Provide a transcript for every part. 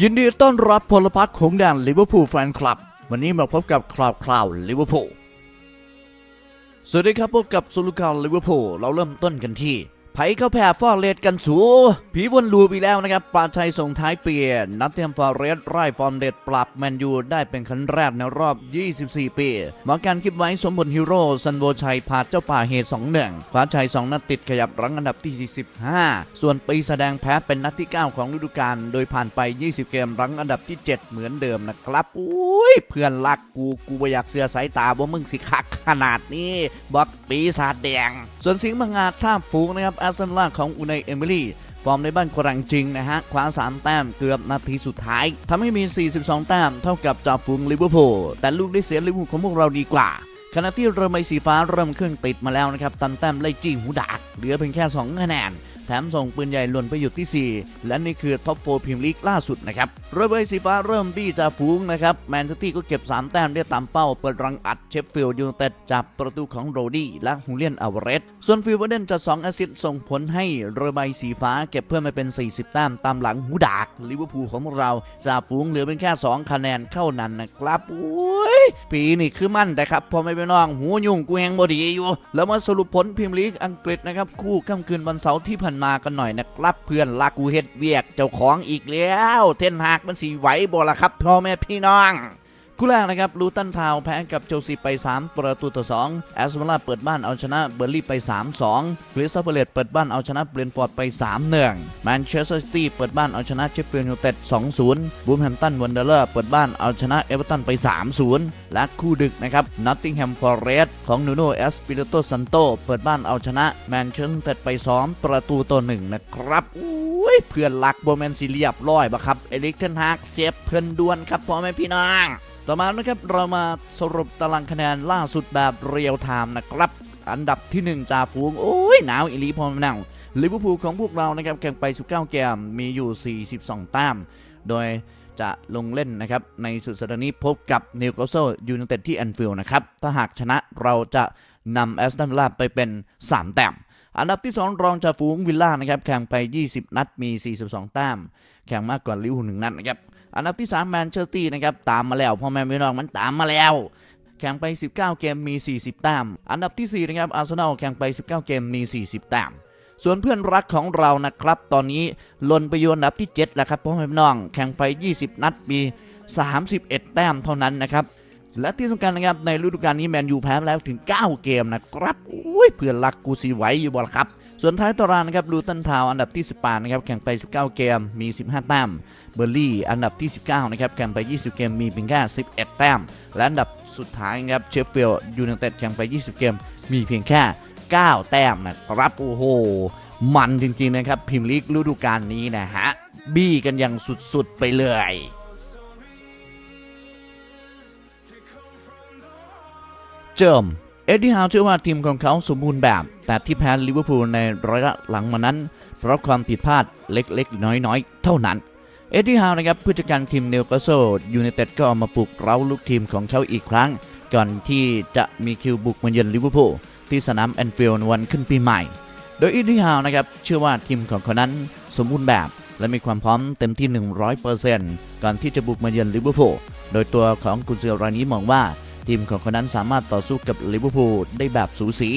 ยินดีต้อนรับพลพรรคของแดนลิเวอร์พูลแฟนคลับ วันนี้มาพบกับคราวคราวลิเวอร์พูลสวัสดีครับพบกับสุลุกาลิเวอร์พูลเราเริ่มต้นกันที่ ไผเข้าแพ้ฟอร์เรสกันสูผีวนลูปอีกแล้วนะครับปราชัยส่งท้ายเปียนัดเทียมฟอร์เรสไร่ฟอร์มเด็ดปรับแมนยูได้เป็นครั้งแรกในรอบ 24 ปีหมอการคิดไว้สมบูรณ์ฮีโร่ซันโวชัยพาเจ้าป่าเหตุ2หนึ่งฟ้าชัย 2 นัดติดขยับรั้งอันดับที่15ส่วนปีแสดงแพ้เป็นนัดที่ 9 ของฤดูกาลโดยผ่านไป 20 เกมรั้งอันดับที่ 7 เหมือนเดิมนะครับอุ้ยเพื่อนรักกูกูอยากเสือสายตาว่ามึงสิคักขนาดนี้บอกปีศาจแดง ส่วนสิงห์บางอาท่าฟูงนะครับอาร์เซนอลของอุนายเอมิลี่ฟอร์มในบ้านกรังจริงนะฮะ คว้า 3 แต้มเกือบนาทีสุดท้ายทำให้มี 42 แต้มเท่ากับจ่าฝูงลิเวอร์พูลแต่ลูกได้เสียลิเวอร์พูลของพวกเราดีกว่าขณะที่เรือใบสีฟ้าเริ่มเครื่องติดมาแล้วนะครับตันแต้มไล่จี้หูดักเหลือเพียงแค่2คะแนน แถมส่งปืนใหญ่หล่นไปอยู่ที่ 4 และนี่คือท็อปโฟร์พรีมลีกล่าสุดนะครับเรือใบสีฟ้าเริ่มบี้จ่าฝูงนะครับแมนเชสเตอร์ก็เก็บ 3 แต้มได้ตามเป้าเปิดรังอัดเชฟฟิลด์ยูไนเต็ดจับประตูของโรดี้และฮูเลียนอาวเรสส่วนฟิลเวอร์เดนจะ2แอสซิสต์ส่งผลให้เรือใบสีฟ้าเก็บเพิ่มมาเป็น 40 แต้มตามหลังหูดักลิเวอร์พูลของพวกเราจ่าฝูงเหลือเป็นแค่ 2 คะแนนเข้านั้นนะครับโอ้ยปีนี่คือมั่นแต่ครับพอไม่ไปน้องหูยุ่งกูแหงบดีอยู่ แล้วมาสรุปผลพรีเมียร์ลีกอังกฤษนะครับคู่ค่ำคืนวันเสาร์ที่ผ่านมากันหน่อยนะครับ เพื่อนลากูเฮ็ดเวียกเจ้าของอีกแล้ว เท่นหากมันสีไหวบ่ละครับพ่อแม่พี่น้อง คู่แรกนะครับลูตันทาวแพ้กับเชลซีไป 3 ประตูต่อ2แอสตันวิลล่าเปิดบ้านเอาชนะเบอร์ลี่ไป 3-2คริสตัลพาเลตเปิดบ้านเอาชนะเบรนท์ฟอร์ดไป 3-1แมนเชสเตอร์ซิตี้เปิดบ้านเอาชนะเชฟฟิลด์ยูไนเต็ด 2-0บูมแฮมตันวันเดอร์เลอร์เปิดบ้านเอาชนะเอเวอร์ตันไป 3-0 และคู่ดึกนะครับนอตติงแฮมฟอร์เรสต์ของนูโนเอสปิริโตซันโตเปิดบ้านเอาชนะแมนเชสเตอร์ยูไนเต็ดไป 2 ประตูต่อ1นะครับอุ้ยเพื่อนรักโบแมนซีเรียบร้อยปะครับเอริกเทนฮากเสียเพื่อนดวนครับพ่อแม่พี่น้อง ต่อมานะครับเรามาสรุปตารางคะแนนล่าสุดแบบเรียลไทม์นะครับ อันดับที่ 1จ่าฝูง โอ้ยหนาวอีลีพอมหนาวลิเวอร์พูลของพวกเรานะครับแข่งไป 19 เกมมีอยู่ 42 แต้ม โดยจะลงเล่นนะครับ ในสุดสัปดาห์นี้พบกับนิวคาสเซิลยูไนเต็ดที่แอนฟิลด์นะครับ ถ้าหากชนะเราจะนำแอสตันวิลล่าไปเป็น 3 แต้มอันดับที่ 2 รองจ่าฝูงวิลล่านะครับแข่งไป 20 นัดมี 42 แต้มแข่งมากกว่าลิเวอร์พูลหนึ่งนัดนะครับ อันดับที่3แมนเชสเตอร์นะครับตามมาแล้วพ่อแม่พี่น้องมันตามมาแล้วแข่งไป 19 เกมมี 40 แต้ม อันดับที่ 4 นะครับ อาร์เซนอลแข่งไป 19 เกมมี 40 แต้ม ส่วนเพื่อนรักของเรานะครับ ตอนนี้ลนไปอยู่อันดับที่ 7 แล้วครับพ่อแม่พี่น้อง แข่งไป 20 นัดมี 31 แต้มเท่านั้นนะครับ และที่สำคัญนะครับในฤดูกาลนี้แมนยูแพ้แล้วถึง 9 เกมนะครับอุ้ยเพื่อนรักกูสีไหวอยู่บ่ละครับ ส่วนท้ายตารางนะครับลูตันทาวอันดับที่ 18 นะครับแข่งไป 19 เกมมี 15 แต้ม เบอร์ลี่อันดับที่ 19 นะครับแข่งไป 20 เกมมีเพียงแค่11 แต้ม และอันดับสุดท้ายนะครับเชฟฟิลด์ยูไนเต็ดแข่งไป 20 เกมมีเพียงแค่ 9 แต้มนะครับโอ้โหมันจริงๆนะครับพรีเมียร์ลีกฤดูกาลนี้นะฮะบี้กันอย่างสุดๆไปเลย เจิม เอ็ดดี้ฮาวเชื่อว่าทีมของเขาสมบูรณ์แบบ แต่ที่แพ้ลิเวอร์พูลในระยะหลังมานั้น เพราะความผิดพลาดเล็กๆ น้อยๆ เท่านั้น เอ็ดดี้ฮาวนะครับผู้จัดการทีมเนวคาสเซิลยูไนเต็ดก็เอามาปลุกเร้าลูกทีมของเขาอีกครั้ง ก่อนที่จะมีคิวบุกมาเยือนลิเวอร์พูลที่สนามแอนฟิลด์วันขึ้นปีใหม่ โดยเอ็ดดี้ฮาวนะครับเชื่อว่าทีมของเขานั้นสมบูรณ์แบบและมีความพร้อมเต็มที่ 100%ก่อนที่จะบุกมาเยือนลิเวอร์พูล โดยตัวของกุนซือรายนี้มองว่า ทีมของเขานั้นสามารถต่อสู้กับลิเวอร์พูลได้แบบสูสี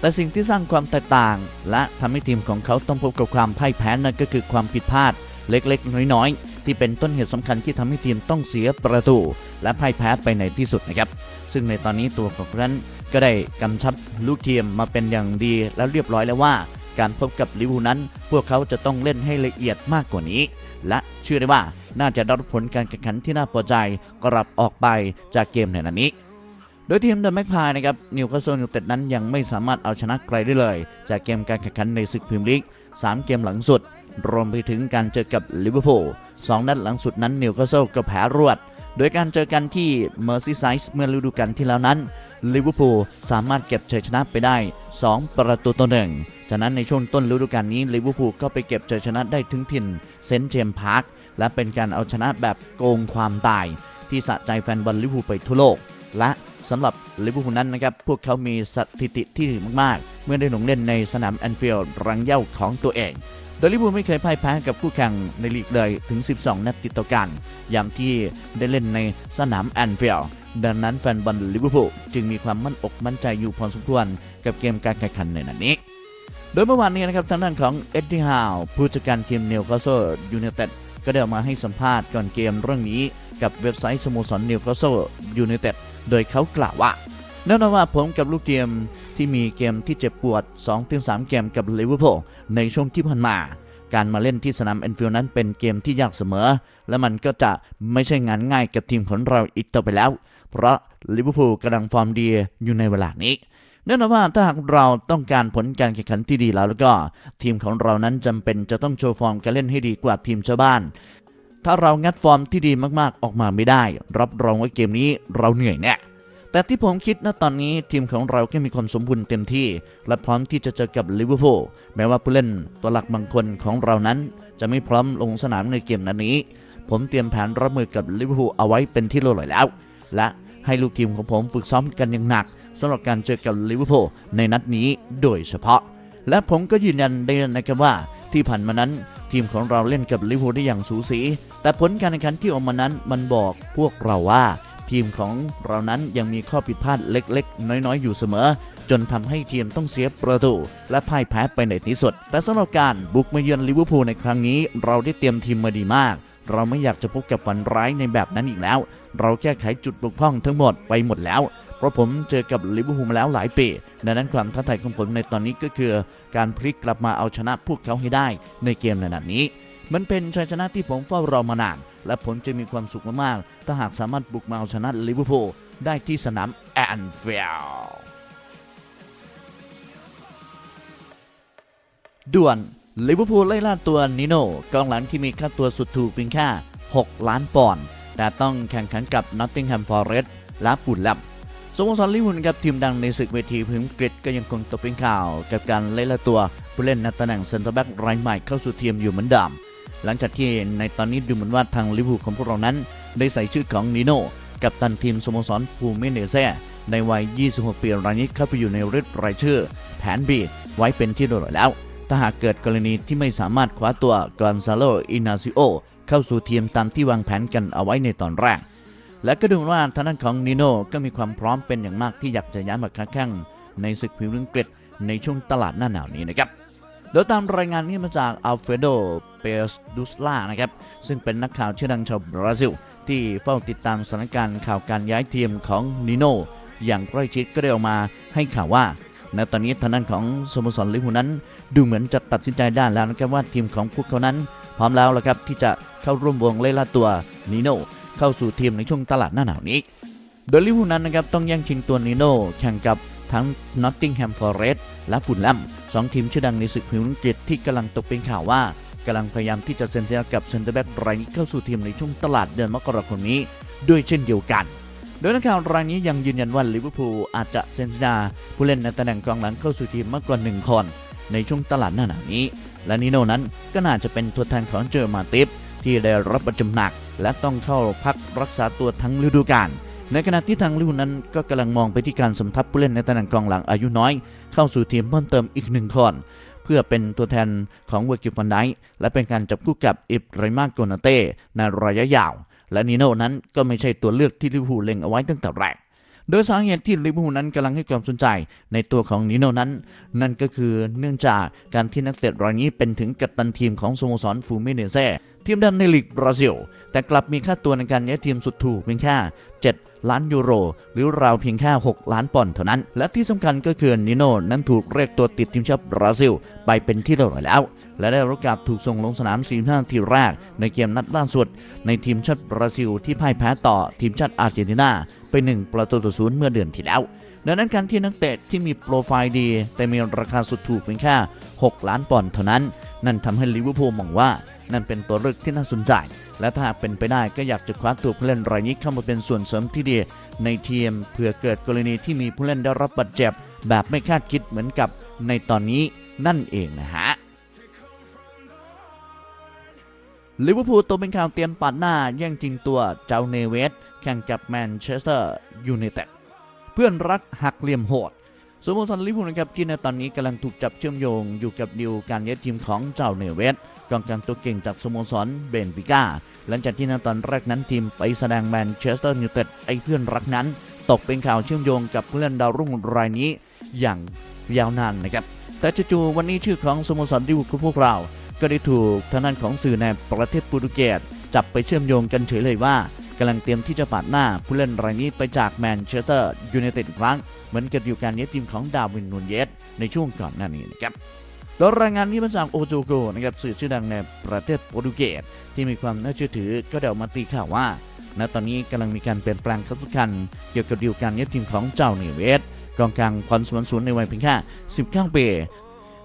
แต่สิ่งที่สร้างความแตกต่าง และทำให้ทีมของเขาต้องพบกับความพ่ายแพ้นั่นก็คือความผิดพลาดเล็กๆ น้อยๆ ที่เป็นต้นเหตุสำคัญที่ทำให้ทีมต้องเสียประตู และพ่ายแพ้ไปในที่สุดนะครับ ซึ่งในตอนนี้ตัวของนั้นก็ได้กำชับลูกทีมมาเป็นอย่างดีและเรียบร้อยแล้วว่า การพบกับลิเวอร์พูลนั้น พวกเขาจะต้องเล่นให้ละเอียดมากกว่านี้ และเชื่อได้ว่าน่าจะได้รับผลการแข่งขันที่น่าพอใจกลับออกไปจากเกมในนัดนี้ โดยทีมเดอะแมกพายนะครับนิวคาสเซิลยูไนเต็ดนั้นยังไม่สามารถเอาชนะใครได้เลย จากเกมการแข่งขันในศึกพรีเมียร์ลีก3 เกมหลังสุด รวมไปถึงการเจอกับลิเวอร์พูลสองนัดหลังสุดนั้นนิวคาสเซิลก็แพ้รวด โดยการเจอกันที่เมอร์ซีไซส์เมื่อฤดูกาลที่แล้วนั้น ลิเวอร์พูลสามารถเก็บชัยชนะไปได้ 2 ประตูต่อหนึ่งจากนั้นในช่วงต้นฤดูกาลนี้ลิเวอร์พูลก็ไปเก็บชัยชนะได้ถึงถิ่นเซนต์เจมส์พาร์คและเป็นการเอาชนะแบบโกงความตาย ที่สะใจแฟนบอลลิเวอร์พูลไปทั่วโลก และสำหรับลิเวอร์พูลนั้นนะครับพวกเขามีสถิติที่ดีมากๆ เมื่อได้ลงเล่นในสนามแอนฟิลด์รังเย้าของตัวเองโดยลิเวอร์พูลไม่เคยพ่ายแพ้กับคู่แข่งในลีกเลยถึง 12 นัดติดต่อกัน อย่างที่ได้เล่นในสนามแอนฟิลด์ ดังนั้นแฟนบอลลิเวอร์พูลจึงมีความมั่นอกมั่นใจอยู่พอสมควรกับเกมการแข่งขันในนัดนี้ โดยเมื่อวานนี้นะครับทางด้านของเอ็ดดี้ฮาวผู้จัดการทีมนิวคาสเซิลยูไนเต็ดก็ได้ออกมาให้สัมภาษณ์ก่อนเกมเรื่องนี้กับเว็บไซต์สโมสรนิวคาสเซิลยูไนเต็ดโดยเขากล่าวว่าแน่นอนว่าผมกับลูกทีมที่มีเกมที่เจ็บปวด 2-3 เกมกับลิเวอร์พูลในช่วงที่ผ่านมา การมาเล่นที่สนามแอนฟิลด์นั้นเป็นเกมที่ยากเสมอ และมันก็จะไม่ใช่งานง่ายกับทีมของเราอีกต่อไปแล้ว เพราะลิเวอร์พูลกำลังฟอร์มดีอยู่ในเวลานี้แน่นอนว่าถ้าหากเราต้องการผลการแข่งขันที่ดีแล้วแล้วก็ ทีมของเรานั้นจำเป็นจะต้องโชว์ฟอร์มการเล่นให้ดีกว่าทีมชาวบ้าน ถ้าเรางัดฟอร์มที่ดีมากๆออกมาไม่ได้ รับรองว่าเกมนี้เราเหนื่อยแน่แต่ที่ผมคิดนะตอนนี้ทีมของเราแค่มีความสมบูรณ์เต็มที่ และพร้อมที่จะเจอกับลิเวอร์พูลแม้ว่าผู้เล่นตัวหลักบางคนของเรานั้น จะไม่พร้อมลงสนามในเกมนั้นนี้ ผมเตรียมแผนรับมือกับลิเวอร์พูลเอาไว้เป็นที่เรียบร้อยแล้ว และ ให้ลูกทีมของผมฝึกซ้อมกันอย่างหนักสำหรับการเจอกับลิเวอร์พูลในนัดนี้โดยเฉพาะ และผมก็ยืนยันได้นะครับว่า ที่ผ่านมานั้นทีมของเราเล่นกับลิเวอร์พูลได้อย่างสูสี แต่ผลการแข่งขันที่ออกมานั้นมันบอกพวกเราว่า ทีมของเรานั้นยังมีข้อผิดพลาดเล็ก ๆ น้อยๆ อยู่เสมอ จนทำให้ทีมต้องเสียประตู และพ่ายแพ้ไปในที่สุด แต่สำหรับการบุกมาเยือนลิเวอร์พูลในครั้งนี้ เราได้เตรียมทีมมาดีมาก เราไม่อยากจะพบกับฝันร้ายในแบบนั้นอีกแล้ว เราแก้ไขจุดบกพร่องทั้งหมดไปหมดแล้ว เพราะผมเจอกับลิเวอร์พูลมาแล้วหลายปีดังนั้นความท้าทายของผมในตอนนี้ก็คือ การพลิกกลับมาเอาชนะพวกเขาให้ได้ในเกมในนัดนี้ มันเป็นชัยชนะที่ผมเฝ้ารอมานาน และผมจะมีความสุขมากๆถ้าหากสามารถบุกมาเอาชนะลิเวอร์พูลได้ที่สนามแอนฟิลด์ด่วนลิเวอร์พูลไล่ล่าตัวนิโน่กองหลังที่มีค่าตัวสุดถูกเพียงแค่6ล้านปอนด์ แต่ต้องแข่งขันกับนอตติงแฮมฟอร์เรสต์และฟูลแลมสโมสรลิเวอร์พูลกับทีมดังในศึกเวทีพิมพ์กรีกก็ยังคงตกเป็นข่าว กับการไล่ล่าตัวผู้เล่นในตำแหน่งเซนเตอร์แบ็กรายใหม่เข้าสู่ทีมอยู่เหมือนเดิมหลังจากที่ในตอนนี้ดูเหมือนว่าทางลิเวอร์พูลของพวกเรานั้น ได้ใส่ชื่อของนิโน่กับตันทีมสโมสรภูเมเนเซ่ในวัย 26 ปีรายนี้เข้าไปอยู่ในริดรายชื่อ แผนบีไว้เป็นที่เรียบร้อยแล้ว ถ้าหากเกิดกรณีที่ไม่สามารถคว้าตัวกอนซาโลอินาซิโอ เข้าสู่ทีมตามที่วางแผนกันเอาไว้ในตอนแรก และก็ดูเหมือนว่าทางด้านของนิโน่ก็มีความพร้อมเป็นอย่างมากที่อยากจะย้ายมาค้าแข่งในศึกพรีเมียร์ลีกในช่วงตลาดหน้าหนาวนี้นะครับโดยตามรายงานนี้มาจากอัลเฟโด เปสดุสลานะครับ ซึ่งเป็นนักข่าวชื่อดังชาวบราซิล ที่เฝ้าติดตามสถานการณ์ข่าวการย้ายทีมของนิโน่อย่างใกล้ชิดก็ได้ออกมาให้ข่าวว่าณตอนนี้ทางด้านของสโมสรลิเวอร์พูลนั้น ดูเหมือนจะตัดสินใจได้แล้วนะครับว่าทีมของพวกเขานั้น พร้อมแล้วละครับที่จะเข้าร่วมวงเล่ล่าตัวนิโน่เข้าสู่ทีมในช่วงตลาดหน้าหนาวนี้ โดยลิเวอร์พูลนั้นนะครับต้องแย่งชิงตัวนิโน่แข่งกับทั้งนอตติงแฮมฟอร์เรสต์และฟุลแลมสองทีมชื่อดังในศึกพรีเมียร์ลีกที่กำลังตกเป็นข่าวว่ากำลังพยายามที่จะเซ็นสัญญากับเซนเตอร์แบ็กรายนี้เข้าสู่ทีมในช่วงตลาดเดือนมกราคมนี้ ด้วยเช่นเดียวกัน โดยนักข่าวรายนี้ยังยืนยันว่าลิเวอร์พูลอาจจะเซ็นสัญญาผู้เล่นในตำแหน่งกองหลังเข้าสู่ทีมมากกว่าหนึ่งคน ในช่วงตลาดหน้าหนาวนี้ และนิโนนั้นก็น่าจะเป็นตัวแทนของเจอมาติฟที่ได้รับบาดเจ็บหนัก และต้องเข้าพักรักษาตัวทั้งฤดูกาลในขณะที่ทางลิวอร์พูลนั้นก็กำลังมองไปที่การสมทับผู้เล่นในตำแหน่งกองหลังอายุน้อย เข้าสู่ทีมเพิ่มเติมอีกหนึ่งคนเพื่อเป็นตัวแทนของเวอร์กิฟันไดและเป็นการจับคู่กับอิบริมาโกนาเต้ในระยะยาว และนิโน่นั้นก็ไม่ใช่ตัวเลือกที่ลิวพูเล็งเอาไว้ตั้งแต่แรก โดยสาเหตุที่ลิเวอร์พูลนั้นกำลังให้ความสนใจในตัวของนิโน่นั้น นั่นก็คือเนื่องจากการที่นักเตะรายนี้เป็นถึงกัปตันทีมของสโมสรฟูมิเนเซ่ทีมดันในลีกบราซิล แต่กลับมีค่าตัวในการย้ายทีมสุดถูกเพียงแค่7ล้านยูโร หรือราวเพียงแค่6ล้านปอนด์เท่านั้น และที่สำคัญก็คือนิโน่นั้นถูกเรียกตัวติดทีมชาติบราซิล ไปเป็นที่เรียบร้อยแล้ว และได้รับกาสถูกส่งลงสนาม45นาทีแรก ในเกมนัดล่าสุด ในทีมชาติบราซิลที่พ่ายแพ้ต่อทีมชาติอาร์เจนตินา 1 ประตูต่อศูนย์เมื่อเดือนที่แล้ว ดังนั้นการที่นักเตะที่มีโปรไฟล์ดี แต่มีราคาสุดถูกเพียงแค่ 6 ล้านปอนด์เท่านั้น นั่นทำให้ลิเวอร์พูลมองว่า นั่นเป็นตัวเลือกที่น่าสนใจ และถ้าเป็นไปได้ก็อยากจะคว้าตัวผู้เล่นรายนี้เข้ามาเป็นส่วนเสริมที่ดีในทีมเพื่อเกิดกรณีที่มีผู้เล่นได้รับบาดเจ็บ แบบไม่คาดคิดเหมือนกับในตอนนี้นั่นเองนะฮะลิเวอร์พูลตัวเป็นข่าวเตรียมปัดหน้าแย่งจริงตัวเจ้าเนเวส ข่งกับแมนเชสเตอร์ยูไนเต็ดเพื่อนรักหักเหลี่ยมโหดสโมสรลิเวอร์พูลนะครับที่ในตอนนี้กำลังถูกจับเชื่อมโยงอยู่กับดิวการย้ายทีมของเจ้าเนเวสกองกลางตัวเก่งจากสโมสรเบนฟิก้าหลังจากที่ในตอนแรกนั้นทีมไปแสดงแมนเชสเตอร์ยูไนเต็ดไอ้เพื่อนรักนั้น ตกเป็นข่าวเชื่อมโยงกับผู้เล่นดาวรุ่งรายนี้อย่างยาวนานนะครับแต่จู่ๆวันนี้ชื่อของสโมสรลิเวอร์พูลพวกเรา ก็ได้ถูกทางด้านของสื่อในประเทศโปรตุเกสจับไปเชื่อมโยงกันเฉยเลยว่า กำลังเตรียมที่จะปาดหน้าผู้เล่นรายนี้ไปจากแมนเชสเตอร์ยูไนเต็ดครั้ง เหมือนกับอยู่การย้ายทีมของดาวินนูนเยสในช่วงก่อนหน้านี้นะครับโดยรายงานนี้มาจากโอโจโกนะครับสื่อชื่อดังในประเทศโปรตุเกสที่มีความน่าเชื่อถือก็ได้ออกมาตีข่าวว่า ณตอนนี้กำลังมีการเปลี่ยนแปลงครั้งสำคัญเกี่ยวกับดีลการย้ายทีมของเจ้าเนเวสกองกลางพรสวรรค์ศูนย์ในวัยเพียงแค่19ปี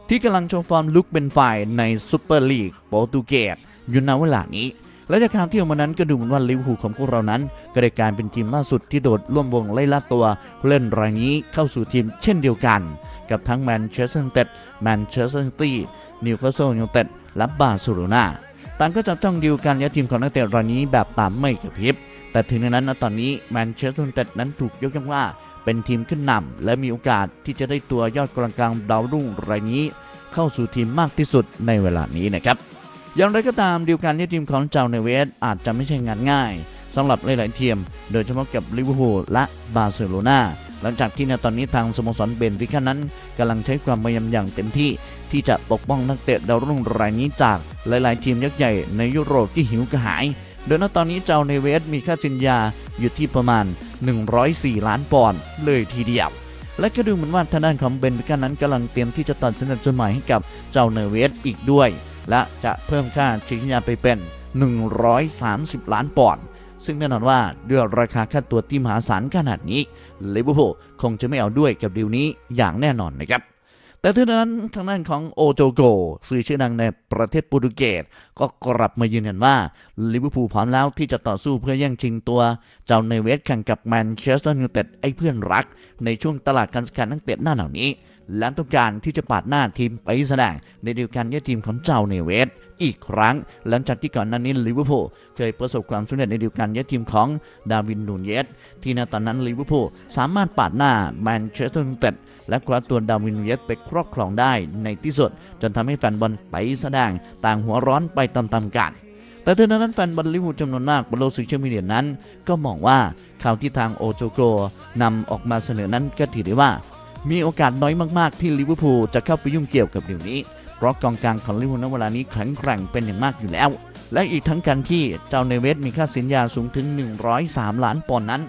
ที่กำลังโชว์ฟอร์มลุกเป็นฝ่ายในซูเปอร์ลีกโปรตุเกสอยู่ในเวลานี้ และจากข่าวที่ออกมานั้นก็ดูเหมือนว่าลิเวอร์พูลของพวกเรานั้นก็ได้กลารเป็นทีมล่าสุดที่โดดร่วมวงไล่ล่าตัวผู้เล่นรายนี้เข้าสู่ทีมเช่นเดียวกัน กับทั้งแมนเชสเตอร์ยูไนเต็ดแมนเชสเตอร์ซิตี้นิวคาสเซิลยูไนเต็ดและบาร์เซโลนาต่างก็จับจ้องดีลการย้ายทีมของนักเตะรายนี้แบบตามไม่กระพริบแต่ถึงในนั้นณตอนนี้แมนเชสเตอร์ยูไนเต็ดนั้นถูกยกย่องว่าเป็นทีมขึ้นนำและมีโอกาสที่จะได้ตัวยอดกลางกลางดาวรุ่งรายนี้ เข้าสู่ทีมมากที่สุดในเวลานี้นะครับ อย่างไรก็ตามดีลการที่ทีมของเจ้าเนเวสอาจจะไม่ใช่งานง่ายสำหรับหลาย ๆ ทีม โดยเฉพาะกับลิเวอร์พูลและบาร์เซโลนาหลังจากที่ในตอนนี้ทางสโมสรเบนฟิก้านั้นกำลังใช้ความพยายามอย่างเต็มที่ ที่จะปกป้องนักเตะดาวรุ่งรายนี้จากหลาย ๆ ทีมยักษ์ใหญ่ในยุโรปที่หิวกระหาย โดยณตอนนี้เจ้าเนเวสมีค่าสินยาอยู่ที่ประมาณ 104 ล้านปอนด์เลยทีเดียวและก็ดูเหมือนว่าทางด้านของเบนฟิก้านั้นกำลังเตรียมที่จะตัดสินใจใหม่ให้กับเจ้าเนเวสอีกด้วย และจะเพิ่มค่าชิงยาไปเป็น 130 ล้านปอนด์ซึ่งแน่นอนว่าด้วยราคาค่าตัวที่มหาศาลขนาดนี้ลิเวอร์พูลคงจะไม่เอาด้วยกับดีลนี้อย่างแน่นอนนะครับแต่ทั้งนั้นทางด้านของโอโจโกสื่อชื่อดังในประเทศโปรตุเกสก็กลับมายืนยันว่า ลิเวอร์พูลพร้อมแล้วที่จะต่อสู้เพื่อแย่งชิงตัวเจ้าเนเวสแข่งกับแมนเชสเตอร์ยูไนเต็ดไอ้เพื่อนรัก ในช่วงตลาดการซื้อขายนักเตะหน้าหนาวนี้ และต้องการที่จะปาดหน้าทีมไปแสดงในเดียวกันย้ายทีมของเจ้าเนเวสอีกครั้ง หลังจากที่ก่อนหน้านี้ลิเวอร์พูลเคยประสบความสำเร็จในเดียวกันย้ายทีมของดาวินนูนเยสที่ในตอนนั้นลิเวอร์พูลสามารถปาดหน้าแมนเชสเตอร์ยูไนเต็ดและคว้าตัวดาวินนูเยสไปครอบครองได้ในที่สุด จนทำให้แฟนบอลไปแสดงต่างหัวร้อนไปตามๆกัน แต่ถึงนั้นแฟนบอลลิเวอร์พูลจำนวนมากบนโลกโซเชียลมีเดียนั้น ก็มองว่าข่าวที่ทางโอโจโกนำออกมาเสนอนั้นก็ถือได้ว่า มีโอกาสน้อยมากๆ ที่ลิเวอร์พูลจะเข้าไปยุ่งเกี่ยวกับเรื่องนี้ เพราะกองกลางของลิเวอร์พูลณเวลานี้แข็งแกร่งเป็นอย่างมากอยู่แล้ว และอีกทั้งการที่เจ้าเนเวสมีค่าสินยาสูงถึง 103 ล้านปอนด์นั้น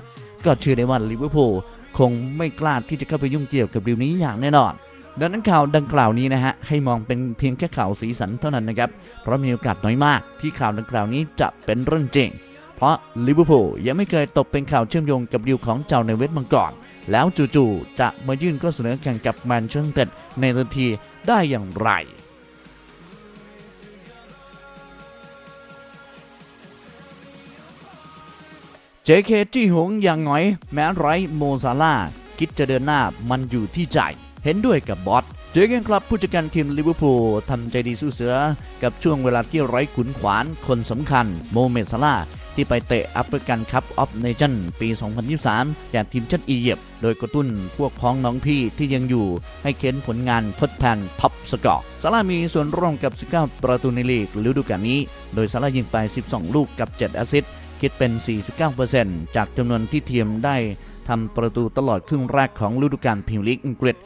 ก็เชื่อได้ว่าลิเวอร์พูลคงไม่กล้าที่จะเข้าไปยุ่งเกี่ยวกับเรื่องนี้อย่างแน่นอน ดังนั้นข่าวดังกล่าวนี้นะฮะให้มองเป็นเพียงแค่ข่าวสีสันเท่านั้นนะครับ เพราะมีโอกาสน้อยมากที่ข่าวดังกล่าวนี้จะเป็นเรื่องจริง เพราะลิเวอร์พูลยังไม่เคยตกเป็นข่าวเชื่อมโยงกับดีลของเจ้าเนเวสมาก่อนแล้วจู่ๆจะมายื่นข้อเสนอแข่งกับแมนเชสเตอร์ในทันทีได้อย่างไร JK จี้หงอย่างหงอย แม้ไร้โมซาลาคิดจะเดินหน้ามันอยู่ที่ใจ เห็นด้วยกับบอสเจอกันครับผู้จัดการทีมลิเวอร์พูลทำใจดีสู้เสือ กับช่วงเวลาที่ไร้ขุนขวานคนสำคัญโมเมดซาลาที่ไปเตะแอฟริกันคัพออฟเนชั่นปี 2023 จากทีมชาติอียิปต์โดยกระตุ้นพวกพ้องน้องพี่ที่ยังอยู่ให้เค้นผลงานทดแทนท็อปสกอร์ซาลามีส่วนร่วมกับ 19 ประตูในลีกฤดูกาลนี้ โดยซาลายิงไป 12 ลูกกับ 7 แอสซิสต์คิดเป็น 49%จากจำนวนที่ทีมได้ ทำประตูตลอดครึ่งแรกของฤดูกาลพรีเมียร์ลีกอังกฤษ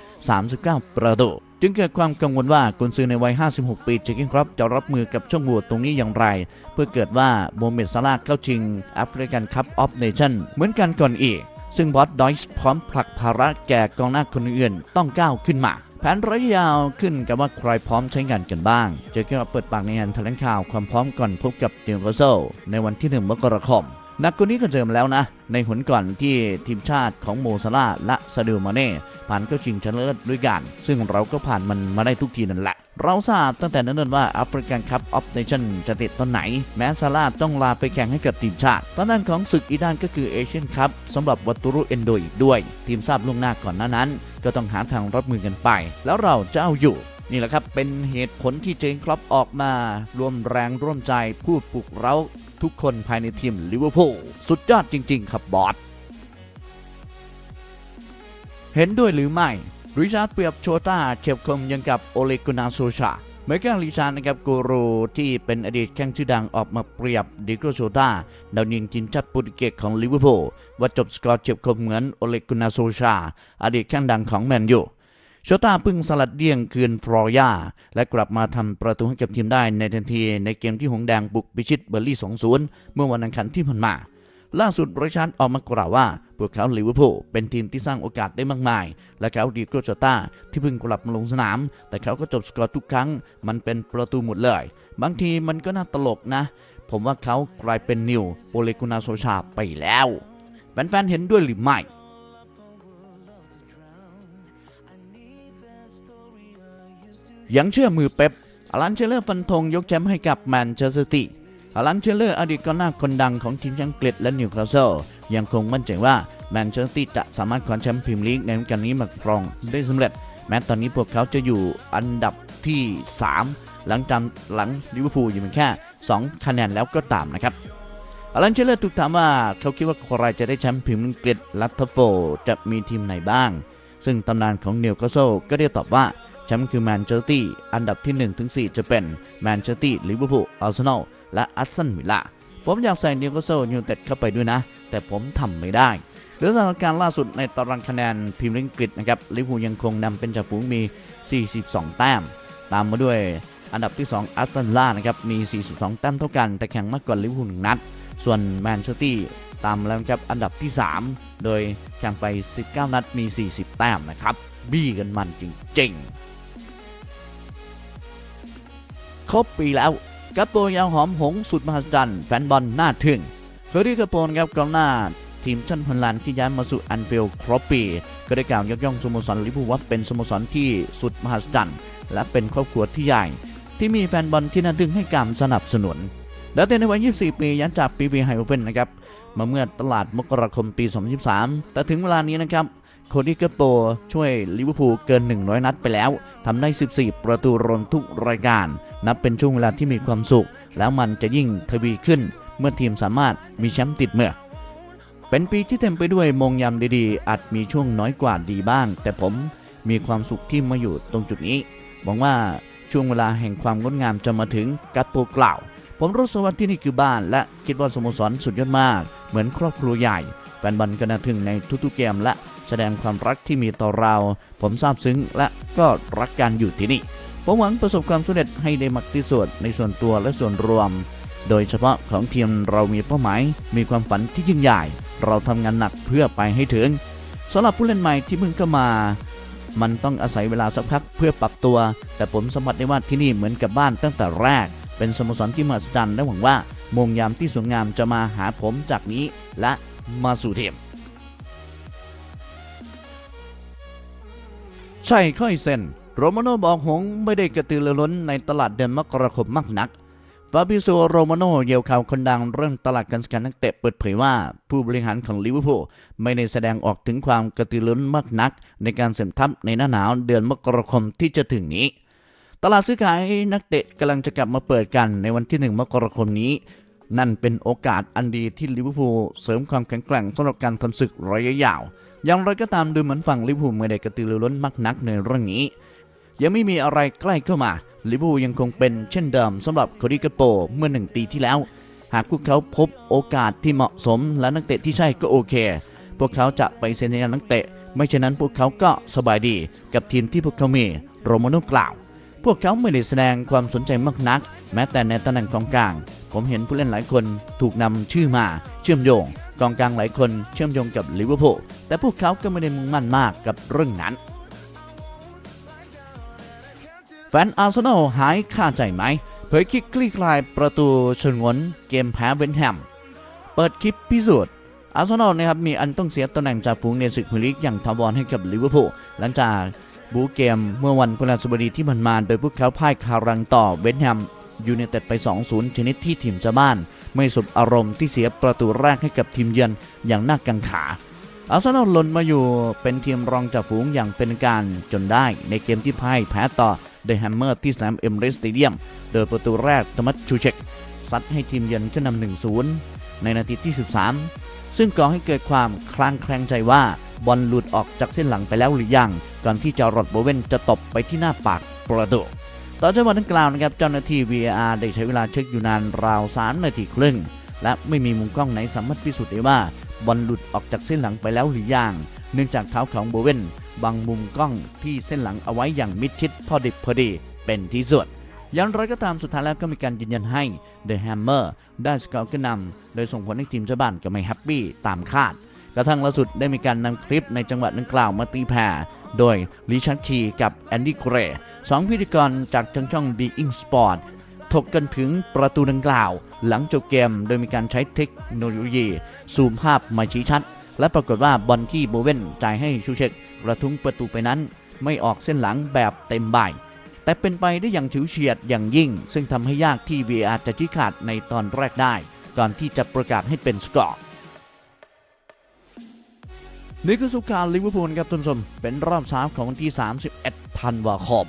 39 ประตู จึงเกิดความกังวลว่ากุนซือในวัย 56 ปีเจคิงครับจะรับมือกับช่องโหว่ตรงนี้อย่างไร เพื่อเกิดว่าโมเมดซาลาห์เข้าชิงแอฟริกันคัพออฟเนชั่นเหมือนกันก่อนอีก ซึ่งบอสดอยส์พร้อมผลักภาระแก่กองหน้าคนอื่นต้องก้าวขึ้นมาแผนระยะยาวขึ้นกับว่าใครพร้อมใช้งานกันบ้าง เจอเกี่ยวกับเปิดปากในงานแถลงข่าวความพร้อมก่อนพบกับนิวคาสเซิลในวันที่ 1 มกราคม นักกว่านี้ก็เจอมาแล้วนะ ในหนก่อนที่ทีมชาติของโมซาลาและซาดิโอมาเน่ผ่านเข้าชิงชนะเลิศด้วยกัน ซึ่งเราก็ผ่านมันมาได้ทุกทีนั่นแหละ เราทราบตั้งแต่นั้นว่าแอฟริกันคัพออฟเนชั่นจะติดตอนไหน แม้ซาลาต้องลาไปแข่งให้กับทีมชาติตอนนั้นของศึกอีดานก็คือเอเชียนคัพสำหรับวัตุรุเอนโดอีกด้วย ทีมทราบล่วงหน้าก่อนหน้านั้น ก็ต้องหาทางรับมือกันไป แล้วเราจะเอาอยู่นี่แหละครับ เป็นเหตุผลที่เจนครอปออกมา ร่วมแรงร่วมใจพูดปลุกเร้า ทุกคนภายในทีมลิเวอร์พูลสุดยอดจริง ๆ ครับบอสเห็นด้วยหรือไม่ริชาร์ดเปรียบโชต้าเฉียบคมยังกับโอเลกุนาโซชาเมแกนริชาร์ดนะครับกูรูที่เป็นอดีตแข้งชื่อดังออกมาเปรียบดิโกโชต้าดาวยิงทีมชาติโปรตุเกสของลิเวอร์พูลว่าจบสกอร์เฉียบคมเหมือนโอเลกุนาโซชา อดีตแข้งดังของแมนยู โชต้าเพิ่งสลัดเดี่ยงคืนฟลอร์ยาและกลับมาทำประตูให้กับทีมได้ในทันทีในเกมที่หงแดงบุกพิชิตเบอร์ลี่2-0 เมื่อวันอังคารที่ผ่านมา ล่าสุดริชาร์ดออกมากล่าวว่า พวกเขาลิเวอร์พูลเป็นทีมที่สร้างโอกาสได้มากมาย และเขาดีโกรโจต้าที่เพิ่งกลับมาลงสนาม แต่เขาก็จบสกอร์ทุกครั้ง มันเป็นประตูหมดเลย บางทีมันก็น่าตลกนะ ผมว่าเขากลายเป็นนิวโอเลกุนาโซชาไปแล้วแฟนๆเห็นด้วยหรือไม่ ยังเชื่อมือเป๊ปอลันเชลเลอร์ฟันธงยกแชมป์ให้กับแมนเชสเตอร์ซิตี้อลันเชลเลอร์อดีตกองหน้าคนดังของทีมอังกฤษและนิวคาสเซิลยังคงมั่นใจว่าแมนเชสเตอร์ซิตี้จะสามารถคว้าแชมป์พรีเมียร์ลีกในฤดูกาลนี้มาครองได้สำเร็จ แม้ตอนนี้พวกเขาจะอยู่อันดับที่ 3 หลังจำหลังลิเวอร์พูลอยู่เพียงแค่ 2 คะแนนแล้วก็ตามนะครับอลันเชลเลอร์ถูกถามว่าเขาคิดว่าใครจะได้แชมป์พรีเมียร์ลีกอังกฤษลัตเทอร์โฟจะมีทีมไหนบ้าง ซึ่งตำนานของนิวคาสเซิลก็ได้ตอบว่า แชมป์คือแมนเชสเตอร์ตี้อันดับที่1ถึง4จะเป็นแมนเชสเตอร์ตี้ลิเวอร์พูลอาร์เซนอลและอัสตันวิลล่าผมอยากใส่นิวคาสเซิลยูไนเต็ดเข้าไปด้วยนะ แต่ผมทำไม่ได้โดยสถานการณ์ล่าสุดในตารางคะแนนพรีเมียร์ลีกอังกฤษนะครับลิเวอร์พูลยังคงนำเป็นจ่าฝูงมี 42 แต้ม ตามมาด้วยอันดับที่ 2 อัสตันวิลล่านะครับมี 42 แต้มเท่ากัน แต่แข่งมากกว่าลิเวอร์พูลหนึ่งนัด ส่วนแมนเชสเตอร์ตามแล้วครับอันดับที่ 3 โดยแข่งไป 19 นัดมี 40 แต้มนะครับบี้กันมันจริงๆ ครบปีแล้วกัปโปรยาวหอมหงสุดมหัศจรรย์แฟนบอลหน้าทึ่งเคอรี่กัปโปนะครับกองหน้า ทีมชั้นพันลานที่ย้ายมาสู่อันฟิลด์ครบปี ก็ได้กล่าวยกย่องสโมสรลิเวอร์พูลว่าเป็นสโมสรที่สุดมหัศจรรย์และเป็นครอบครัวที่ใหญ่ ที่มีแฟนบอลที่น่าดึงให้การสนับสนุนแล้วแต่ในวัย 24 ปีย้ายจากปีวีไฮโอเฟนนะครับมาเมื่อตลาดมกราคมปี 2023 แต่ถึงเวลานี้นะครับ โคดี้เกโปช่วยลิเวอร์พูลเกิน 100 นัดไปแล้ว ทำได้ 14 ประตูรวมทุกรายการ นับเป็นช่วงเวลาที่มีความสุข แล้วมันจะยิ่งทวีขึ้น เมื่อทีมสามารถมีแชมป์ติดเมื่อ เป็นปีที่เต็มไปด้วยมงยามดีๆ อาจมีช่วงน้อยกว่าดีบ้าง แต่ผมมีความสุขที่มาอยู่ตรงจุดนี้ หวังว่าช่วงเวลาแห่งความงดงามจะมาถึงกัปโปกล่าว ผมรู้สึกว่าที่นี่คือบ้าน และคิดว่าสโมสรสุดยอดมาก เหมือนครอบครัวใหญ่ แฟนบอลก็น่าทึ่งในทุกๆเกมและแสดงความรักที่มีต่อเรา ผมซาบซึ้งและก็รักกันอยู่ที่นี่ ผมหวังประสบความสำเร็จให้ได้มากที่สุดในส่วนตัวและส่วนรวม โดยเฉพาะของทีมเรามีเป้าหมาย มีความฝันที่ยิ่งใหญ่ เราทำงานหนักเพื่อไปให้ถึงสำหรับผู้เล่นใหม่ที่เพิ่งเข้ามา มันต้องอาศัยเวลาสักพักเพื่อปรับตัว แต่ผมสัมผัสได้ว่าที่นี่เหมือนกับบ้านตั้งแต่แรก เป็นสโมสรที่มหัศจรรย์และหวังว่ามงยามที่สวยงามจะมาหาผมจากนี้และ มาสู่ทีมใช่ค่อยเซนโรมาโนบอกหงไม่ได้กระตือรือร้นในตลาดเดือนมกราคมมากนักฟาบิโซโรมาโนเยาวข่าวคนดังเรื่องตลาดการซื้อขายนักเตะเปิดเผยว่า ผู้บริหารของลิเวอร์พูลไม่ได้แสดงออกถึงความกระตือรือร้นมากนัก ในการเสริมทัพในหน้าหนาวเดือนมกราคมที่จะถึงนี้ ตลาดซื้อขายนักเตะกำลังจะกลับมาเปิดกันในวันที่ 1 มกราคมนี้ นั่นเป็นโอกาสอันดีที่ลิเวอร์พูลเสริมความแข็งแกร่งสำหรับการทำศึกระยะยาว อย่างไรก็ตามดูเหมือนฝั่งลิเวอร์พูลไม่ได้กระตือรือร้นมากนักในเรื่องนี้ ยังไม่มีอะไรใกล้เข้ามาลิเวอร์พูลยังคงเป็นเช่นเดิมสำหรับโคดี้กาโปเมื่อหนึ่งปีที่แล้ว หากพวกเขาพบโอกาสที่เหมาะสมและนักเตะที่ใช่ก็โอเค พวกเขาจะไปเซ็นสัญญานักเตะ ไม่เช่นนั้นพวกเขาก็สบายดีกับทีมที่พวกเขามีโรมาโนกล่าว พวกเขาไม่ได้แสดงความสนใจมากนัก แม้แต่ในตำแหน่งกองกลาง ผมเห็นผู้เล่นหลายคนถูกนำชื่อมาเชื่อมโยง กองกลางหลายคนเชื่อมโยงกับลิเวอร์พูลแต่พวกเขาก็ไม่ได้มุ่งมั่นมากกับเรื่องนั้น แฟนอาร์เซนอลหายคาใจไหมเผยคลิปคลี่คลายประตูชนงนเกมแพ้เวนแฮม เปิดคลิปพิสูจน์อาร์เซนอลนะครับมีอันต้องเสียตำแหน่งจากฝูงในศึกพรีเมียร์ลีกอย่างทาวรให้กับลิเวอร์พูลหลังจาก บูเกม เมื่อวันพฤหัสบดีที่ผ่านมาโดยพวกเขาพ่ายคารังต่อเวนแฮมยูไนเต็ดไป 2-0 ชนิดที่ทีมเจ้าบ้าน ไม่สบอารมณ์ที่เสียประตูแรกให้กับทีมเยือนอย่างน่ากังขาอาร์เซนอลลนมาอยู่เป็นทีมรองจากฝูงอย่างเป็นการจนได้ในเกมที่พ่ายแพ้ต่อเดอะแฮมเมอร์ที่สนามเอมเรสเตเดียม โดยประตูแรกโทมัสชูเชกซัดให้ทีมเยือนขึ้นนำ1-0 ในนาทีที่ 13 ซึ่งก่อให้เกิดความคลางแคลงใจว่า บอลหลุดออกจากเส้นหลังไปแล้วหรือยังก่อนที่จารอดโบเวนจะตบไปที่หน้าปากประตูต่อจากวันดังกล่าวนะครับเจ้าหน้าที่ VAR ได้ใช้เวลาเช็คอยู่นานราว3นาทีครึ่ง และไม่มีมุมกล้องไหนสามารถพิสูจน์ได้ว่าบอลหลุดออกจากเส้นหลังไปแล้วหรือยังเนื่องจากเท้าของโบเวนบังมุมกล้องที่เส้นหลังเอาไว้อย่างมิดชิดพอดิบพอดีเป็นที่สุดอย่างไรก็ตามสุดท้ายแล้วก็มีการยืนยันให้ The Hammer ได้สกอร์ขึ้นนำโดยส่งผลให้ทีมเจ้าบ้านก็ไม่แฮปปี้ตามคาด กระทั่งล่าสุดได้มีการนำคลิปในจังหวะดังกล่าวมาตีแผ่โดยลิชันคีกับแอนดี้เกรย์สองพิธีกรจากทางช่อง Being Sport ถกกันถึงประตูดังกล่าว หลังจบเกมโดยมีการใช้เทคโนโลยีซูมภาพมาชี้ชัด และปรากฏว่าบอลที่โบเวนจ่ายให้ชูเชกกระทุ้งประตูไปนั้น ไม่ออกเส้นหลังแบบเต็มใบแต่เป็นไปได้อย่างฉิวเฉียดอย่างยิ่ง ซึ่งทำให้ยากที่ VR จะชี้ขาดในตอนแรกได้ ก่อนที่จะประกาศให้เป็นสกอร์ นี่คือสุการลิเวอร์พูลครับท่านผู้ชมเป็นรอบสามของวันที่ 31 ธันวาคม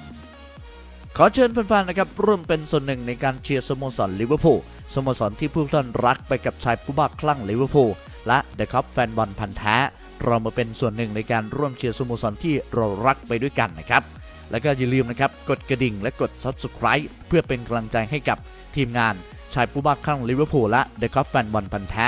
ขอเชิญแฟนๆนะครับร่วมเป็นส่วนหนึ่งในการเชียร์สโมสรลิเวอร์พูลสโมสรที่ผู้ท่านรักไปกับชายผู้บ้าคลั่งลิเวอร์พูลและเดอะคัพแฟนบอลพันธ์แท้ เรามาเป็นส่วนหนึ่งในการร่วมเชียร์สโมสรที่เรารักไปด้วยกันนะครับ แล้วก็อย่าลืมนะครับกดกระดิ่งและกด Subscribe เพื่อเป็นกำลังใจให้กับทีมงานชายผู้บ้าคลั่งลิเวอร์พูลและเดอะคัพแฟนบอลพันธ์แท้